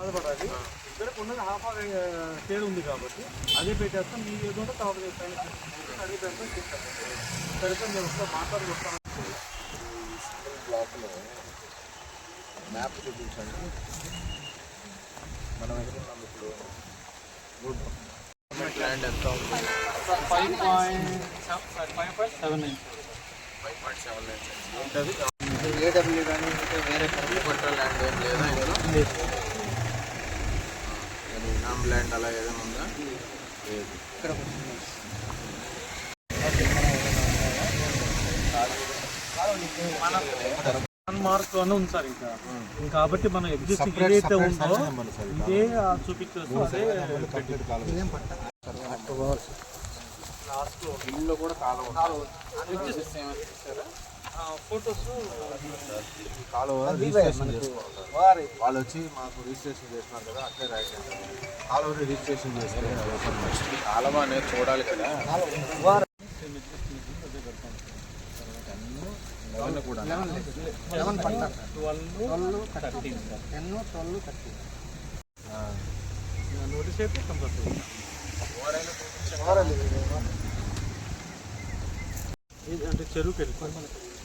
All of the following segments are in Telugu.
బాధపడాలి. ఇక్కడ ఉన్నది హాఫ్ ఆఫ్ షేడ్ ఉంది కాబట్టి అదే పెట్టేస్తాం. మీ ఏదో తర్వాత పైన అదే పెడతాం చేస్తాం. పెడితే నేను మాట్లాడి వస్తాను బ్లాక్లో మ్యాప్ చూపించండి. మనం ఎక్కడ ఉన్నాం ఇప్పుడు? ల్యాండ్ ఎంత five point five point seven nine five point seven nine ఉంటుంది ఏడబ్ల్యూ కానీ వేరే కరెంట్ పట్టాల ల్యాండ్ ఏం లేదా ఇందులో? నామ్ ల్యాండ్ అలా ఏదైనా ఉందా? లేదు. ఇక్కడ వన్ మార్క్ అని ఉంది సార్ ఇంకా. ఇంకా కాబట్టి మనం ఎగ్జిస్టింగ్ ఏదైతే ఉందో ఇదే చూపించవచ్చు అదే లాస్ట్ ఇల్లు కూడా కాలువ ఫొటోస్ కాలువ రిజిస్ట్రేషన్ చేసుకోవాలి వాళ్ళు వచ్చి మాకు రిజిస్ట్రేషన్ చేసినారు కదా అట్లే రాయండి కాలువ రిజిస్ట్రేషన్ చేస్తే కాలువ అనేది చూడాలి కదా. కూడా నోటీస్ అయితే కంపల్సరీ అంటే చెరువుకి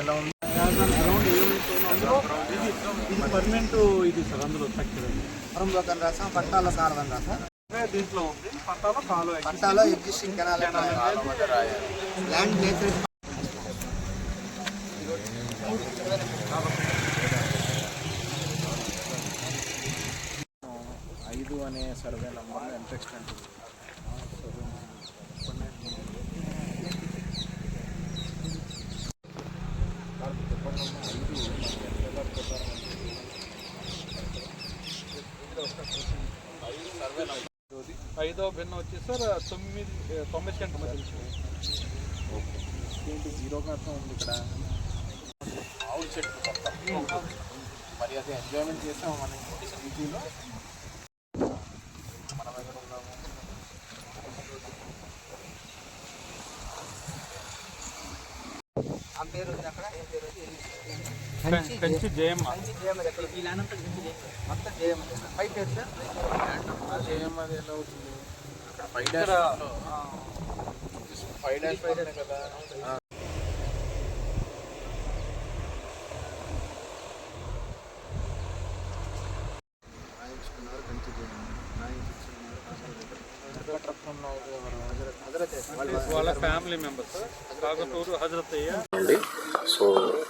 ఎలా ఉంది ఇది పర్మనెంట్ ఇది సార్ అందులో స్ట్రక్చర్ పరంలోకం రాసాం పట్టాల సారథం రాసా దీంట్లో ఉంది పట్టాలో కాలు పట్టాలో ఎగ్జిస్టింగ్ కెనాల్ ల్యాండ్ నేచర్ ఐదు అనే సర్వే నంబర్ ఎంత ఐదో బిన్న వచ్చి సార్ తొమ్మిది తొంభై సెంట్ ఏంటి జీరో కారణం ఉంది ఇక్కడ? ఆవుల చెట్టు మొత్తం. మరి అది ఎంజాయ్మెంట్ చేసాము మనం. సిటీలో మనం ఎక్కడ ఉన్నాము ఆ పేరు ఉంది అక్కడ ఏం పేరు ఉంది? కంచి జయమ్మ. మంచి జేఎం ఎక్కడ ఈ ల్యాండ్ అంతా మంచి జేఎం మొత్తం జేఎం పై పేరు సార్? ఏం అది ఎలా అవుతుంది? అక్కడ ఫైవ్ డాష్ ఫైవ్ డాష్. కదా. వాళ్ళ ఫ్యామిలీ మెంబర్స్ కాకతూరు అండి. సో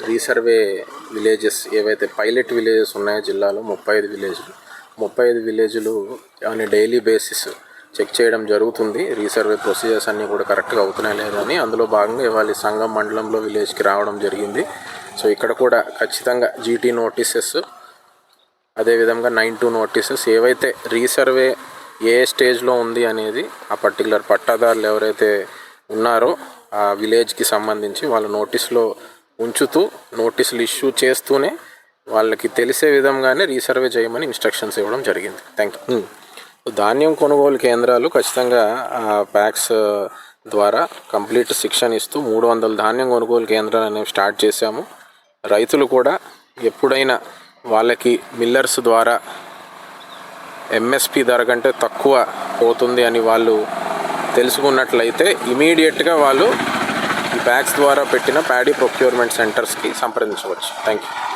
రీసర్వే విలేజెస్ ఏవైతే పైలట్ విలేజెస్ ఉన్నాయో జిల్లాలో ముప్పై ఐదు విలేజ్లు ముప్పై ఐదు విలేజ్లు ఆన్ డైలీ బేసిస్ చెక్ చేయడం జరుగుతుంది. రీసర్వే ప్రొసీజర్స్ అన్నీ కూడా కరెక్ట్గా అవుతున్నాయి లేదని అందులో భాగంగా ఇవాళ ఈ సంఘం మండలంలో విలేజ్కి రావడం జరిగింది. సో ఇక్కడ కూడా ఖచ్చితంగా జీటీ నోటీసెస్ అదేవిధంగా నైన్ టూ నోటీసెస్ ఏవైతే రీసర్వే ఏ స్టేజ్లో ఉంది అనేది ఆ పర్టికులర్ పట్టాదారులు ఎవరైతే ఉన్నారో ఆ విలేజ్కి సంబంధించి వాళ్ళ నోటీస్లో ఉంచుతూ నోటీసులు ఇష్యూ చేస్తూనే వాళ్ళకి తెలిసే విధంగానే రీసర్వే చేయమని ఇన్స్ట్రక్షన్స్ ఇవ్వడం జరిగింది. Thank you. ధాన్యం కొనుగోలు కేంద్రాలు ఖచ్చితంగా ప్యాక్స్ ద్వారా కంప్లీట్ శిక్షణ ఇస్తూ మూడు వందల ధాన్యం కొనుగోలు కేంద్రాలు అనేవి స్టార్ట్ చేశాము. రైతులు కూడా ఎప్పుడైనా వాళ్ళకి మిల్లర్స్ ద్వారా ఎంఎస్పి ధర కంటే తక్కువ పోతుంది అని వాళ్ళు తెలుసుకున్నట్లయితే ఇమీడియట్గా వాళ్ళు ఈ బ్యాగ్స్ ద్వారా పెట్టిన ప్యాడీ ప్రొక్యూర్మెంట్ సెంటర్స్కి సంప్రదించవచ్చు. Thank you